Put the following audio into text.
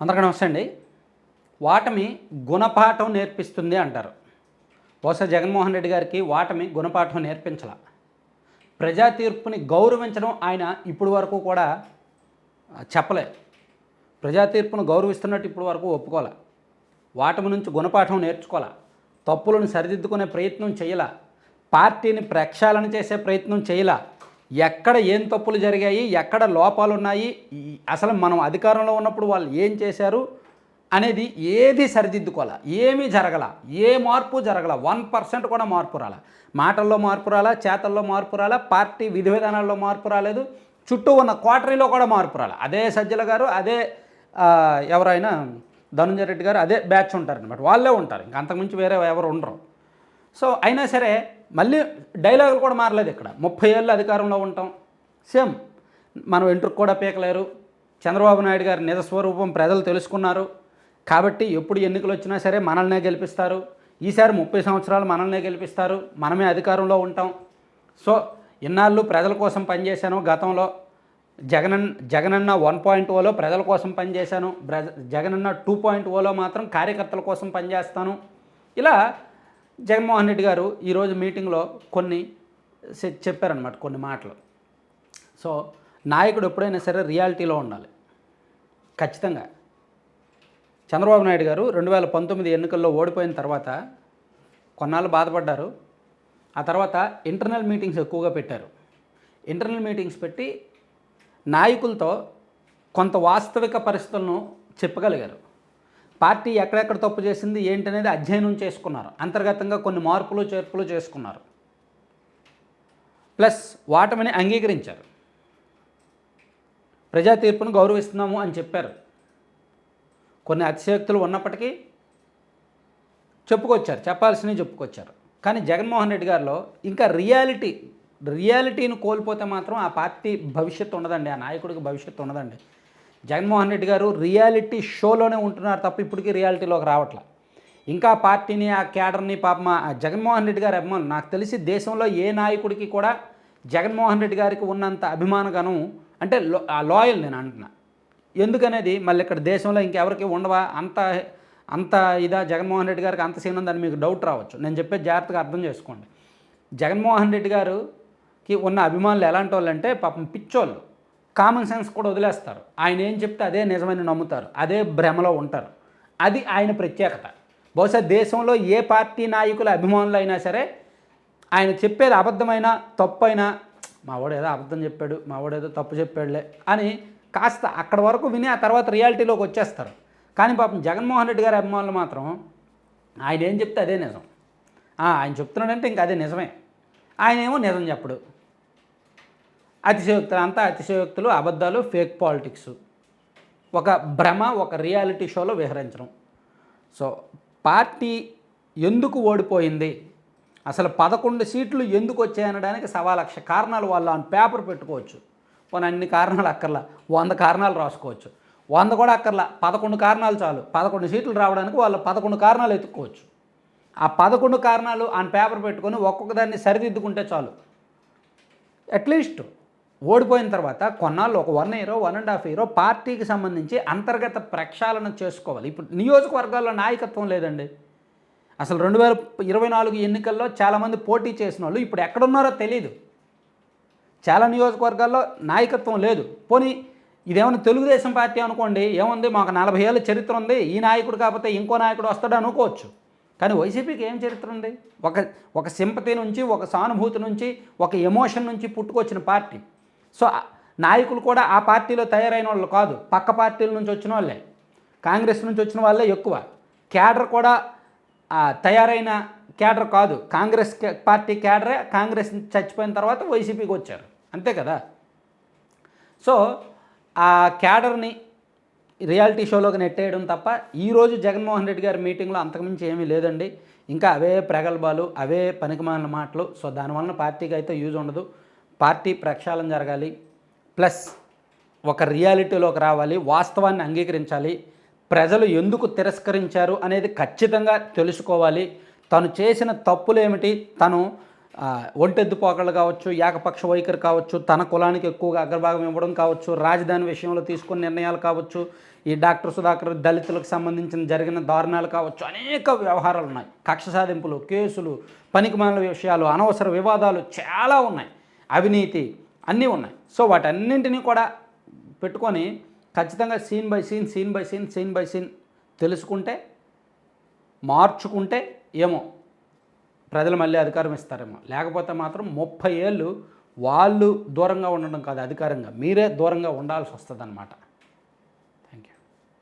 అందరికీ నమస్తే అండి. వాటమి గుణపాఠం నేర్పిస్తుంది అంటారు. బహుశా జగన్మోహన్ రెడ్డి గారికి వాటమి గుణపాఠం నేర్పించాల. ప్రజా తీర్పుని గౌరవించడం ఆయన ఇప్పుడు వరకు కూడా చెప్పలే. ప్రజా తీర్పును గౌరవిస్తున్నట్టు ఇప్పుడు వరకు ఒప్పుకోలే. వాటమి నుంచి గుణపాఠం నేర్చుకోవాలా తప్పులను సరిదిద్దుకునే ప్రయత్నం చేయాల. పార్టీని ప్రక్షాళన చేసే ప్రయత్నం చేయాల. ఎక్కడ ఏం తప్పులు జరిగాయి ఎక్కడ లోపాలు ఉన్నాయి ఈ- అసలు మనం అధికారంలో ఉన్నప్పుడు వాళ్ళు ఏం చేశారు అనేది ఏది సరిదిద్దుకోవాలా ఏమీ జరగల ఏ మార్పు జరగల వన్ పర్సెంట్ కూడా మార్పు రాల. మాటల్లో మార్పు రాలా చేతల్లో మార్పు రాలా పార్టీ విధి విధానాల్లో మార్పు రాలేదు చుట్టూ ఉన్న క్వార్టరీలో కూడా మార్పు రాల. అదే సజ్జల గారు అదే ఎవరైనా ధనుంజయ రెడ్డి గారు అదే బ్యాచ్ ఉంటారనమాట వాళ్ళే ఉంటారు ఇంకా అంతకుమించి వేరే ఎవరు ఉండరు. సో అయినా సరే మళ్ళీ డైలాగులు కూడా మారలేదు ఇక్కడ. ముప్పై ఏళ్ళు అధికారంలో ఉంటాం. సేమ్. మనం వెంట్రుకు కూడా పీకలేరు. చంద్రబాబు నాయుడు గారి నిజస్వరూపం ప్రజలు తెలుసుకున్నారు. కాబట్టి ఎప్పుడు ఎన్నికలు వచ్చినా సరే మనల్నే గెలిపిస్తారు. ఈసారి ముప్పై సంవత్సరాలు మనల్నే గెలిపిస్తారు. మనమే అధికారంలో ఉంటాం. సో ఇన్నాళ్ళు ప్రజల కోసం పనిచేశాను గతంలో. జగనన్ జగనన్న వన్ పాయింట్ ఓలో ప్రజల కోసం పనిచేశాను. బ్రజ జగనన్న టూ పాయింట్ ఓలో మాత్రం కార్యకర్తల కోసం పనిచేస్తాను. ఇలా జగన్మోహన్ రెడ్డి గారు ఈరోజు మీటింగ్లో కొన్ని చెప్పారనమాట కొన్ని మాటలు. సో నాయకుడు ఎప్పుడైనా సరే రియాలిటీలో ఉండాలి. ఖచ్చితంగా. చంద్రబాబు నాయుడు గారు రెండు వేల పంతొమ్మిది ఎన్నికల్లో ఓడిపోయిన తర్వాత కొన్నాళ్ళు బాధపడ్డారు. ఆ తర్వాత ఇంటర్నల్ మీటింగ్స్ ఎక్కువగా పెట్టారు. ఇంటర్నల్ మీటింగ్స్ పెట్టి నాయకులతో కొంత వాస్తవిక పరిస్థితులను చెప్పగలిగారు. పార్టీ ఎక్కడెక్కడ తప్పు చేసింది ఏంటనేది అధ్యయనం చేసుకున్నారు. అంతర్గతంగా కొన్ని మార్పులు చేర్పులు చేసుకున్నారు. ప్లస్ వాటమిని అంగీకరించారు. ప్రజా తీర్పును గౌరవిస్తున్నాము అని చెప్పారు. కొన్ని అతిశయోక్తులు ఉన్నప్పటికీ చెప్పుకొచ్చారు. చెప్పాల్సినవి చెప్పుకొచ్చారు. కానీ జగన్మోహన్ రెడ్డి గారిలో ఇంకా రియాలిటీ రియాలిటీని కోల్పోతే మాత్రం ఆ పార్టీ భవిష్యత్తు ఉండదండి ఆ నాయకుడికి భవిష్యత్తు ఉండదండి. జగన్మోహన్ రెడ్డి గారు రియాలిటీ షోలోనే ఉంటున్నారు తప్ప ఇప్పటికీ రియాలిటీలోకి రావట్లా. ఇంకా పార్టీని ఆ క్యాడర్ని పాప జగన్మోహన్ రెడ్డి గారి అభిమానులు. నాకు తెలిసి దేశంలో ఏ నాయకుడికి కూడా జగన్మోహన్ రెడ్డి గారికి ఉన్నంత అభిమానగనం అంటే ఆ లాయల్ నేను అంటున్నా. ఎందుకనేది? మళ్ళీ ఇక్కడ దేశంలో ఇంకెవరికి ఉండవా? అంత అంత ఇదా జగన్మోహన్ రెడ్డి గారికి? అంత సీన్ ఉందని మీకు డౌట్ రావచ్చు. నేను చెప్పే జాగ్రత్తగా అర్థం చేసుకోండి. జగన్మోహన్ రెడ్డి గారుకి ఉన్న అభిమానులు ఎలాంటి వాళ్ళు అంటే పాపం పిచ్చోళ్ళు. కామన్ సెన్స్ కూడా వదిలేస్తారు. ఆయన ఏం చెప్తే అదే నిజమని నమ్ముతారు. అదే భ్రమలో ఉంటారు. అది ఆయన ప్రత్యేకత. బహుశా దేశంలో ఏ పార్టీ నాయకుల అభిమానులు అయినా సరే ఆయన చెప్పేది అబద్ధమైనా తప్పైనా మా వాడు ఏదో అబద్ధం చెప్పాడు మా వాడు ఏదో తప్పు చెప్పాడులే అని కాస్త అక్కడ వరకు విని ఆ తర్వాత రియాలిటీలోకి వచ్చేస్తారు. కానీ పాపం జగన్మోహన్ రెడ్డి గారి అభిమానులు మాత్రం ఆయన ఏం చెప్తే అదే నిజం. ఆయన చెప్తున్నాడంటే ఇంక అదే నిజమే. ఆయన ఏమో నిజం చెప్పడు. అతిశయోక్తులు అంతా అతిశయోక్తులు అబద్ధాలు ఫేక్ పాలిటిక్స్ ఒక భ్రమ ఒక రియాలిటీ షోలో విహరించడం. సో పార్టీ ఎందుకు ఓడిపోయింది? అసలు పదకొండు సీట్లు ఎందుకు వచ్చాయనడానికి సవా లక్ష కారణాలు వాళ్ళు ఆన్ పేపర్ పెట్టుకోవచ్చు. పోనీ అన్ని కారణాలు అక్కర్లా? వంద కారణాలు రాసుకోవచ్చు. వంద కూడా అక్కర్లా? పదకొండు కారణాలు చాలు. పదకొండు సీట్లు రావడానికి వాళ్ళు పదకొండు కారణాలు ఎత్తుక్కోవచ్చు ఆ పదకొండు కారణాలు ఆన్ పేపర్ పెట్టుకొని ఒక్కొక్క దాన్ని సరిదిద్దుకుంటే చాలు. అట్లీస్ట్ ఓడిపోయిన తర్వాత కొన్నాళ్ళు ఒక one year one and half year పార్టీకి సంబంధించి అంతర్గత ప్రక్షాళన చేసుకోవాలి. ఇప్పుడు నియోజకవర్గాల్లో నాయకత్వం లేదండి. అసలు రెండు వేల ఇరవై నాలుగు ఎన్నికల్లో చాలామంది పోటీ చేసిన వాళ్ళు ఇప్పుడు ఎక్కడున్నారో తెలియదు చాలా నియోజకవర్గాల్లో నాయకత్వం లేదు. పోనీ ఇదేమన్నా తెలుగుదేశం పార్టీ అనుకోండి ఏముంది మాకు నలభై ఏళ్ళ చరిత్ర ఉంది ఈ నాయకుడు కాకపోతే ఇంకో నాయకుడు వస్తాడు అనుకోవచ్చు. కానీ వైసీపీకి ఏం చరిత్ర ఉంది? ఒక ఒక సింపతి నుంచి ఒక సానుభూతి నుంచి ఒక ఎమోషన్ నుంచి పుట్టుకొచ్చిన పార్టీ. సో నాయకులు కూడా ఆ పార్టీలో తయారైన వాళ్ళు కాదు. పక్క పార్టీల నుంచి వచ్చిన వాళ్ళే. కాంగ్రెస్ నుంచి వచ్చిన వాళ్ళే ఎక్కువ. క్యాడర్ కూడా తయారైన క్యాడర్ కాదు. కాంగ్రెస్ పార్టీ క్యాడరే కాంగ్రెస్ చచ్చిపోయిన తర్వాత వైసీపీకి వచ్చారు. అంతే కదా? సో ఆ క్యాడర్ని రియాలిటీ షోలోకి నెట్టేయడం తప్ప ఈరోజు జగన్మోహన్ రెడ్డి గారి మీటింగ్లో అంతకుమించి ఏమీ లేదండి. ఇంకా అవే ప్రగల్భాలు అవే పనికిమాలిన మాటలు. సో దానివలన పార్టీకి అయితే యూజ్ ఉండదు. పార్టీ ప్రక్షాళన జరగాలి. ప్లస్ ఒక రియాలిటీలోకి రావాలి. వాస్తవాన్ని అంగీకరించాలి. ప్రజలు ఎందుకు తిరస్కరించారు అనేది ఖచ్చితంగా తెలుసుకోవాలి. తను చేసిన తప్పులు ఏమిటి? తను ఆ, ఒంటెద్దు పోకళ్ళు కావచ్చు ఏకపక్ష వైఖరి కావచ్చు తన కులానికి ఎక్కువగా అగ్రభాగం ఇవ్వడం కావచ్చు రాజధాని విషయంలో తీసుకున్న నిర్ణయాలు కావచ్చు ఈ డాక్టర్ సుధాకర్ దళితులకు సంబంధించిన జరిగిన దారుణాలు కావచ్చు అనేక వ్యవహారాలు ఉన్నాయి. కక్ష సాధింపులు కేసులు పనికిమాల విషయాలు అనవసర వివాదాలు చాలా ఉన్నాయి. అవినీతి అన్నీ ఉన్నాయి. సో వాటన్నింటినీ కూడా పెట్టుకొని ఖచ్చితంగా scene by scene scene by scene scene by scene తెలుసుకుంటే మార్చుకుంటే ఏమో ప్రజలు మళ్ళీ అధికారం ఇస్తారేమో. లేకపోతే మాత్రం ముప్పై ఏళ్ళు వాళ్ళు దూరంగా ఉండడం కాదు అధికారంగా. మీరే దూరంగా ఉండాల్సి వస్తుంది